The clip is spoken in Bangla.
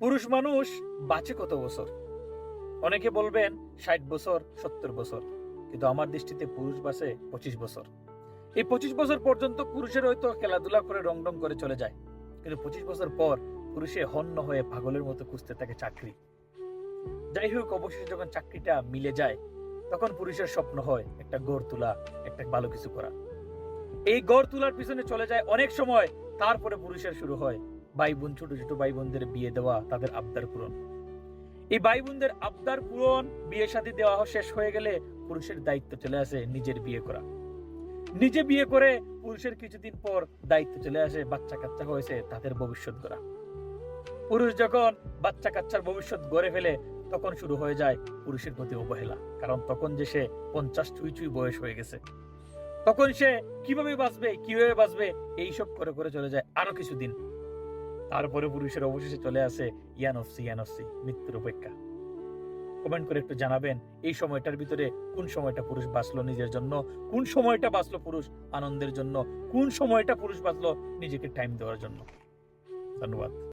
পুরুষ মানুষ বাঁচে কত বছর? অনেকে বলবেন ষাট বছর, সত্তর বছর, কিন্তু আমার দৃষ্টিতে পুরুষ বাঁচে পঁচিশ বছর। এই পঁচিশ বছর পর্যন্ত পুরুষের হয়তো খেলাধুলা করে রং রং করে চলে যায়, কিন্তু পঁচিশ বছর পর পুরুষে হন্য হয়ে পাগলের মতো খুঁজতে থাকে চাকরি। যাই হোক, অবশেষে যখন চাকরিটা মিলে যায়, তখন পুরুষের স্বপ্ন হয় একটা গড় তোলা, একটা ভালো কিছু করা। এই গড় তোলার পিছনে চলে যায় অনেক সময়, তারপরে পুরুষের শুরু হয় ভাই বোন ছোট ছোট ভাই বোনদের বিয়ে দেওয়া, তাদের আবদার পূরণ। এই ভাই বোনদের আবদার পূরণ, বিয়ে শাদী দেওয়া শেষ হয়ে গেলে পুরুষের দায়িত্ব চলে আসে নিজের বিয়ে করা। নিজে বিয়ে করে পুরুষের কিছুদিন পর দায়িত্ব চলে আসে বাচ্চা কাচ্চা হয়েছে, তাদের ভবিষ্যৎ গড়া। পুরুষ যখন বাচ্চা কাচ্চার ভবিষ্যৎ গড়ে ফেলে, তখন শুরু হয়ে যায় পুরুষের প্রতি অবহেলা। কারণ তখন যে সে পঞ্চাশ চুই চুই বয়স হয়ে গেছে। তখন সে কীভাবে বাঁচবে কীভাবে বাঁচবে, এইসব করে করে চলে যায় আরও কিছুদিন। তারপরে পুরুষের অবশেষে চলে আসে ইয়ানফসি ইয়ানফসি মৃত্যুর উপেক্ষা। কমেন্ট করে একটু জানাবেন, এই সময়টার ভিতরে কোন সময়টা পুরুষ বাঁচলো নিজের জন্য, কোন সময়টা বাঁচলো পুরুষ আনন্দের জন্য, কোন সময়টা পুরুষ বাঁচলো নিজেকে টাইম দেওয়ার জন্য। ধন্যবাদ।